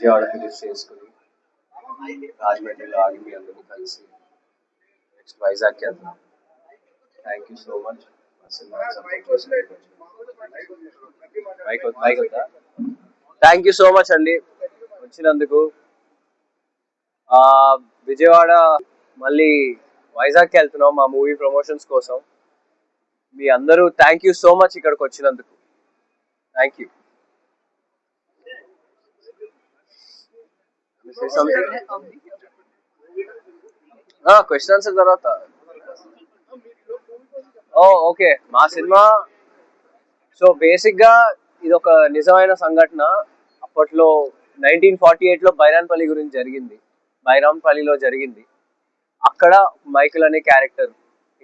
Vijayawada finish చేసుకుని రాజమండ్రిలో ఆగి మీ అందరూ కలిసి నెక్స్ట్ వైజాగ్కి వెళ్తాం thank you so much thank you so much అండి. వచ్చినందుకు. విజయవాడ మళ్ళీ వైజాగ్కి వెళ్తున్నాం మా మూవీ ప్రమోషన్స్ కోసం. మీ అందరూ థ్యాంక్ యూ సో మచ్ ఇక్కడికి వచ్చినందుకు. థ్యాంక్ యూ క్వశ్చన్ ఆన్సర్ తర్వాత. Oh okay. మా సినిమా సో బేసిక్గా ఇది ఒక నిజమైన సంఘటన. అప్పట్లో నైన్టీన్ ఫార్టీ ఎయిట్లో బైరాన్పల్లి గురించి జరిగింది. బైరాన్పల్లిలో జరిగింది. అక్కడ మైకిల్ అనే క్యారెక్టర్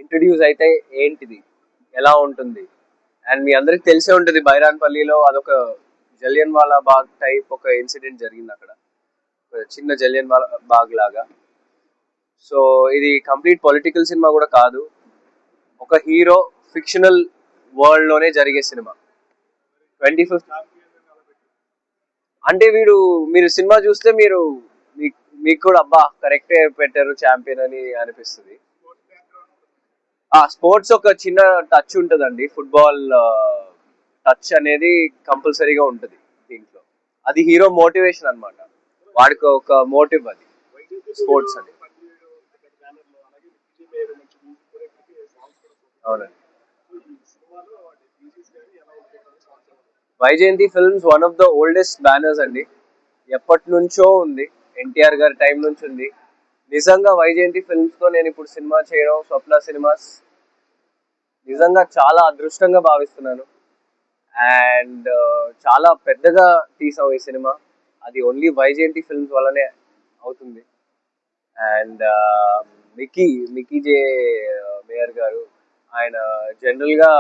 ఇంట్రడ్యూస్ అయితే ఏంటిది? ఎలా ఉంటుంది? అండ్ మీ అందరికి తెలిసే ఉంటుంది బైరాన్పల్లిలో అదొక జలియన్ వాలా బాగ్ టైప్ ఒక ఇన్సిడెంట్ జరిగింది అక్కడ. చిన్న జలియన్ బాగ్ లాగా సో ఇది కంప్లీట్ పొలిటికల్ సినిమా కూడా కాదు. ఒక హీరో ఫిక్షనల్ వరల్డ్లోనే జరిగే సినిమా. ట్వంటీ ఫిఫ్త్ అంటే వీడు మీరు సినిమా చూస్తే మీరు మీకు కూడా అబ్బా కరెక్టే పెట్టారు ఛాంపియన్ అని అనిపిస్తుంది. ఆ స్పోర్ట్స్ ఒక చిన్న టచ్ ఉంటుందండి. ఫుట్బాల్ టచ్ అనేది కంపల్సరీగా ఉంటుంది దీంట్లో. అది హీరో మోటివేషన్ అన్నమాట. వాడికి ఒక మోటివ్ అది స్పోర్ట్స్ అని. అవునండి. Vyjayanthi films one of the oldest banners అండి. ఎప్పటి నుంచో ఉంది. ఎన్టీఆర్ గారి టైం నుంచి ఉంది. నిజంగా వైజయంతి ఫిల్మ్స్తో నేను ఇప్పుడు సినిమా చేయడం స్వప్న సినిమాస్ నిజంగా చాలా అదృష్టంగా భావిస్తున్నాను. అండ్ చాలా పెద్దగా తీసాం ఈ సినిమా. అది ఓన్లీ వైజయంతి ఫిల్మ్స్ వల్లనే అవుతుంది. And Mickey Mickey J Meyer garu ఆయన జనరల్గా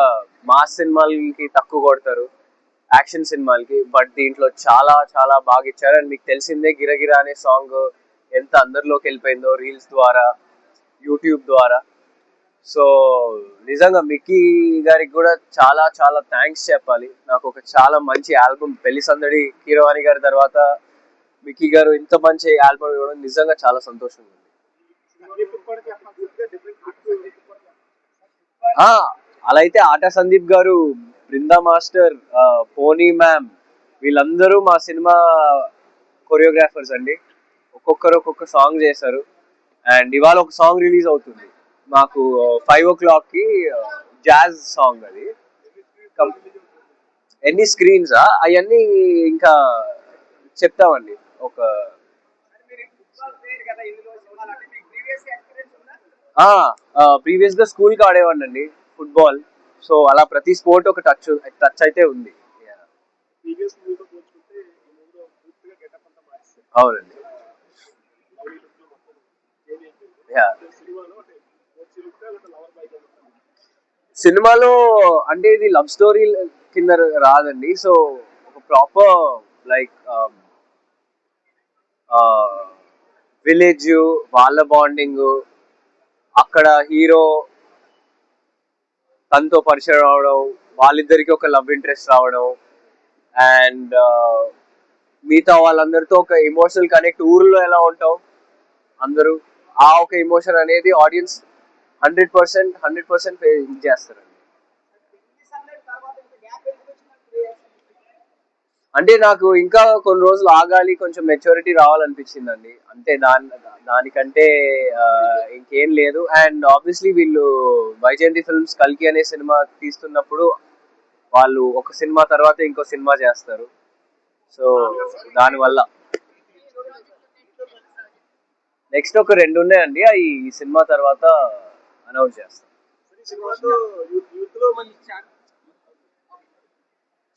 మాస్ సినిమాలకి తక్కువ కొడతారు. యాక్షన్ సినిమాలకి బట్ దీంట్లో చాలా చాలా బాగా ఇచ్చారు. అండ్ మీకు తెలిసిందే గిరగిరా అనే సాంగ్ ఎంత అందరిలోకి వెళ్ళిపోయిందో రీల్స్ ద్వారా యూట్యూబ్ ద్వారా. సో నిజంగా మిక్కీ గారికి కూడా చాలా చాలా థ్యాంక్స్ చెప్పాలి. నాకు ఒక చాలా మంచి ఆల్బమ్ పెళ్ళి సందడి కీరవాణి గారి తర్వాత మిక్కీ గారు ఇంత మంచి ఆల్బమ్ ఇవ్వడం నిజంగా చాలా సంతోషంగా ఉంది. ఆ, అలా అయితే ఆట సందీప్ గారు బృందా మాస్టర్ పోనీ మ్యామ్ వీళ్ళందరూ మా సినిమా కొరియోగ్రాఫర్స్ అండి. ఒక్కొక్కరు ఒక్కొక్క సాంగ్ చేశారు. అండ్ ఇవాళ ఒక సాంగ్ రిలీజ్ అవుతుంది. మాకు ఫైవ్ ఓ క్లాక్కి జాజ్ సాంగ్ అది. ఎన్ని స్క్రీన్స్ అవన్నీ ఇంకా చెప్తామండి. ఒక ప్రీవియస్గా స్కూల్కి ఆడేవాడిని అండి ఫుట్బాల్ సో అలా ప్రతి స్పోర్ట్ ఒక టచ్ టచ్ అయితే ఉంది. అవునండి. సినిమాలో అంటే ఇది లవ్ స్టోరీ కింద రాదండి. సో ఒక ప్రాపర్ లైక్ విలేజ్ వాళ్ళ బాండింగ్ అక్కడ హీరో తనతో పరిచయం రావడం వాళ్ళిద్దరికి ఒక లవ్ ఇంట్రెస్ట్ రావడం అండ్ మిగతా వాళ్ళందరితో ఒక ఎమోషనల్ కనెక్ట్ ఊర్లో ఎలా ఉంటాం అందరూ ఆ ఒక ఎమోషన్ అనేది audience hundred percent hundred percent చేస్తారు. అంటే నాకు ఇంకా కొన్ని రోజులు ఆగాలి కొంచెం మెచ్యూరిటీ రావాలనిపించిందండి. అంటే దాని దానికంటే ఇంకేం లేదు. అండ్ ఆబ్వియస్లీ వీళ్ళు వైజయంతి ఫిల్మ్స్ కల్కి అనే సినిమా తీస్తున్నప్పుడు వాళ్ళు ఒక సినిమా తర్వాత ఇంకో సినిమా చేస్తారు. సో దానివల్ల. నెక్స్ట్ ఒక రెండు ఉన్నాయండి. అవి ఈ సినిమా తర్వాత అనౌన్స్ చేస్తాం.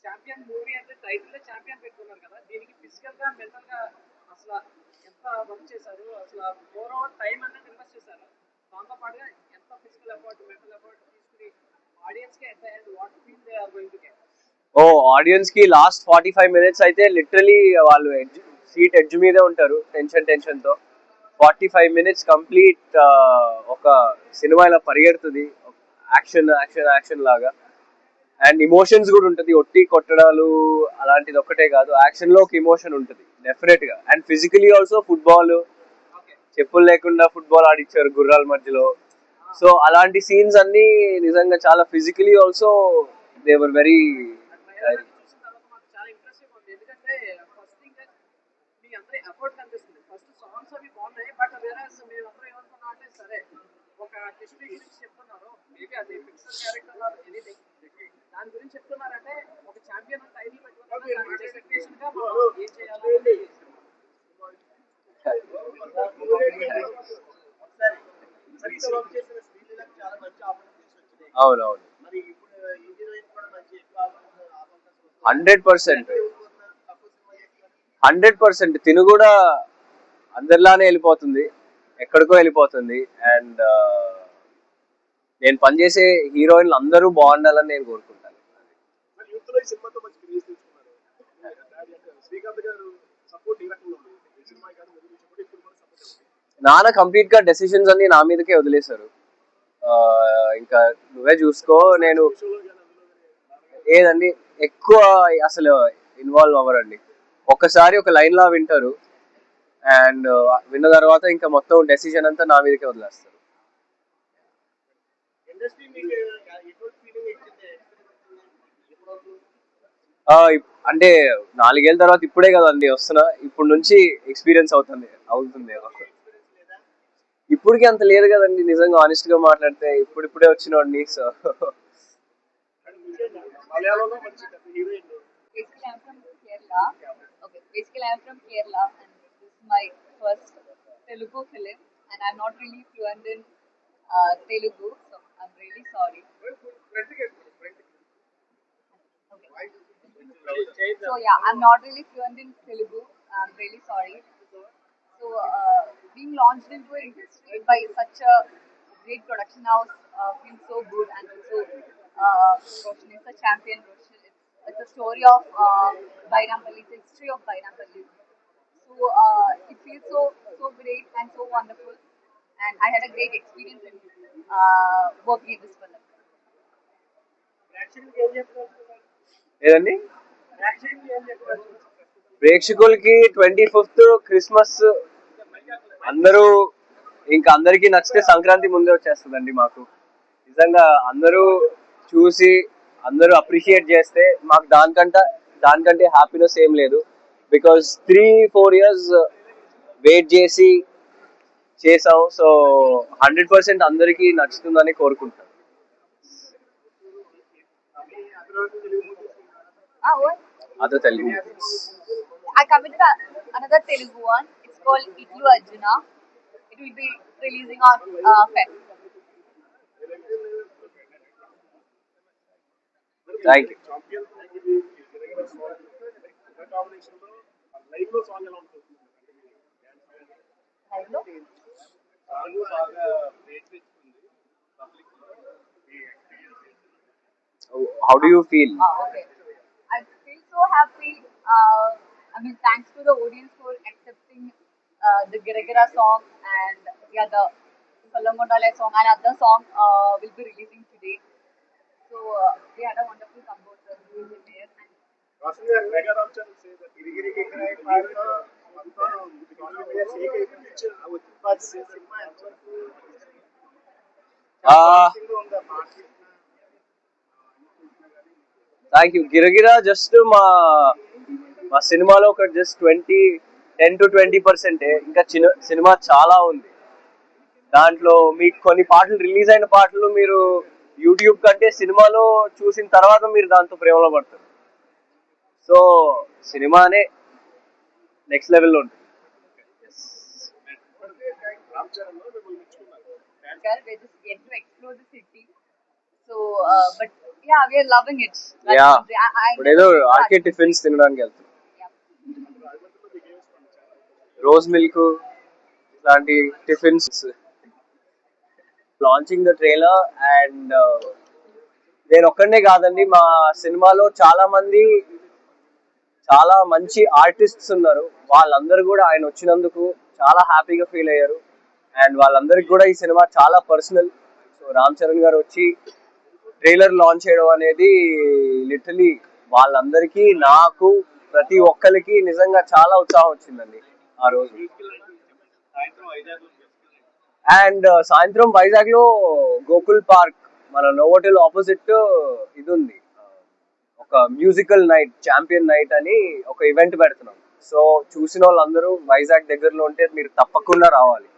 ఛాంపియన్ మూవీ అంటే టైటిల్ ఛాంపియన్ పెట్టుకున్నారు కదా దీనికి ఫిజికల్గా మెంటల్గా అసలు ఎంత వర్క్ చేశారు? అసలు ఫోర్ అవర్ టైం అనేది ఇన్వెస్ట్ చేశారు? దాంతో పాటుగా ఎంత ఫిజికల్ ఎఫర్ట్ మెంటల్ ఎఫర్ట్ తీసుకుని ఆడియన్స్కి ఎంత and what feel they are going to get? Oh ఆడియన్స్కి లాస్ట్ ఫార్టీ ఫైవ్ మినిట్స్ అయితే లిటరలీ వాళ్ళు ఎడ్జ్ సీట్ ఎడ్జ్ మీదే ఉంటారు టెన్షన్ టెన్షన్తో ఫార్టీ ఫైవ్ మినిట్స్ కంప్లీట్ ఒక సినిమా ఇలా పరిగెడుతుంది. యాక్షన్ యాక్షన్ యాక్షన్ లాగా. అండ్ ఇమోషన్స్ కూడా ఉంటుంది. ఒట్టి కొట్టడాలు అలాంటిది ఒక్కటే కాదు. యాక్షన్లో ఒక ఇమోషన్ ఉంటుంది. డెఫినెట్గా. అండ్ ఫిజికలీ ఆల్సో ఫుట్బాల్ చెప్పులు లేకుండా ఫుట్బాల్ ఆడిచ్చారు గుర్రాల మధ్యలో. సో అలాంటి సీన్స్ అన్ని నిజంగా చాలా ఫిజికలీ ఆల్సో దేవర్ వెరీ ట్రైలర్ చూసిన తర్వాత మాకు చాలా ఇంట్రెస్టింగ్ ఉంది ఎందుకంటే ఫస్ట్ థింగ్ మీ అందరి ఎఫర్ట్ కనిపిస్తుంది ఫస్ట్ సాంగ్స్ అవి బాగున్నాయి బట్ వేరే మేమందరం ఏమనుకున్నాం అంటే సరే ఒక హిస్టరీ గురించి చెప్తున్నారు. మేబీ అది క్యారెక్టర్ ఆర్ ఎనీథింగ్ దాని గురించి చెప్తున్నారంటే ఒక ఛాంపియన్ టైటిల్ ఏం చేయాలి అవునవును హండ్రెడ్ పర్సెంట్. Hundred percent. తిను కూడా అందరిలానే వెళ్ళిపోతుంది ఎక్కడికో వెళ్ళిపోతుంది. అండ్ నేను పనిచేసే హీరోయిన్లు అందరూ బాగుండాలని నేను కోరుకుంటాను. నాన్న కంప్లీట్గా డెసిషన్స్ అన్ని నా మీదకే వదిలేశారు. ఇంకా నువ్వే చూసుకో నేను ఏదండి? ఎక్కువ అసలు ఇన్వాల్వ్ అవ్వరండి. ఒక్కసారి ఒక లైన్ లా వింటారు. అండ్ విన్న తర్వాత ఇంకా మొత్తం డెసిషన్ అంతా నా మీదకే వదిలేస్తారు. అంటే నాలుగేళ్ళ తర్వాత ఇప్పుడే కదండి వస్తున్నా. ఇప్పుడు నుంచి ఎక్స్పీరియన్స్ అవుతుంది అవుతుంది ఇప్పటికి అంత లేదు కదండి నిజంగా ఆనెస్ట్గా మాట్లాడితే. ఇప్పుడు ఇప్పుడే వచ్చినోడిని so. Okay, basically, I'm I'm really sorry. So yeah, I'm not really fluent in Telugu. I'm really sorry. So uh, being launched into industry by such a great production house uh, feels so good and also uh, Roshan is the champion. Roshan, it's, it's a story of uh, Bainampalli, it's a history of Bainampalli. So uh, it feels so so great and so wonderful, and I had a great experience in uh, ఏదండి? ప్రేక్షకులకి twenty fifth Christmas. అందరూ ఇంకా అందరికీ నచ్చితే సంక్రాంతి ముందే వచ్చేస్తుందండి మాకు. నిజంగా అందరూ చూసి అందరూ అప్రిషియేట్ చేస్తే మాకు దానికంటే దానికంటే హ్యాపీనెస్ ఏం లేదు. Because three four years wait చేసి చేసాం సో హండ్రెడ్ పర్సెంట్ అందరికీ నచ్చుతుందని కోరుకుంటాం Ah, what? అదే Telugu I committed a, another Telugu one. It's called Itlu Arjuna. It will be releasing on uh, Feb. Thank you champion కాంబినేషన్లో లైవ్లో How do you feel? Uh, okay. I feel so happy. Uh, I mean, thanks to the audience for accepting uh, the Giragara song and yeah, the Salamonale song and other song uh, will be releasing today. So uh, we had a wonderful composer who is in there. And Rasan, Mega says that Girigiri Girigiri thank you Giragira just మా మా సినిమాలో ఒక just twenty ten to twenty పర్సెంటే ఇంకా చిన్న cinema చాలా ఉంది. దాంట్లో మీకు కొన్ని పాటలు రిలీజ్ అయిన పాటలు మీరు యూట్యూబ్ కంటే సినిమాలో చూసిన తర్వాత మీరు దాంతో ప్రేమలో పడతారు. సో సినిమానే నెక్స్ట్ లెవెల్లో ఉంటుంది. ఏదో ఆర్కే టిఫిన్స్ తినడానికి వెళ్తాం. రోజ్ మిల్క్ ఇలాంటి tiffins. Launching the trailer and నేను ఒక్కడనే కాదండి మా సినిమాలో చాలా మంది చాలా మంచి ఆర్టిస్ట్స్ ఉన్నారు. వాళ్ళందరూ కూడా ఆయన వచ్చినందుకు చాలా హ్యాపీగా ఫీల్ అయ్యారు. అండ్ వాళ్ళందరికీ కూడా ఈ సినిమా చాలా పర్సనల్ సో రామ్ చరణ్ గారు వచ్చి ట్రైలర్ లాంచ్ చేయడం అనేది లిటరలీ వాళ్ళందరికీ నాకు ప్రతి ఒక్కరికి నిజంగా చాలా ఉత్సాహం వచ్చిందండి ఆ రోజు. అండ్ సాయంత్రం వైజాగ్లో గోకుల్ పార్క్ మన నోవోటెల్ ఆపోజిట్ ఇది ఉంది. ఒక మ్యూజికల్ నైట్ ఛాంపియన్ నైట్ అని ఒక ఈవెంట్ పెడుతున్నాం. సో చూసిన వాళ్ళందరూ వైజాగ్ దగ్గరలో ఉంటే మీరు తప్పకుండా రావాలి.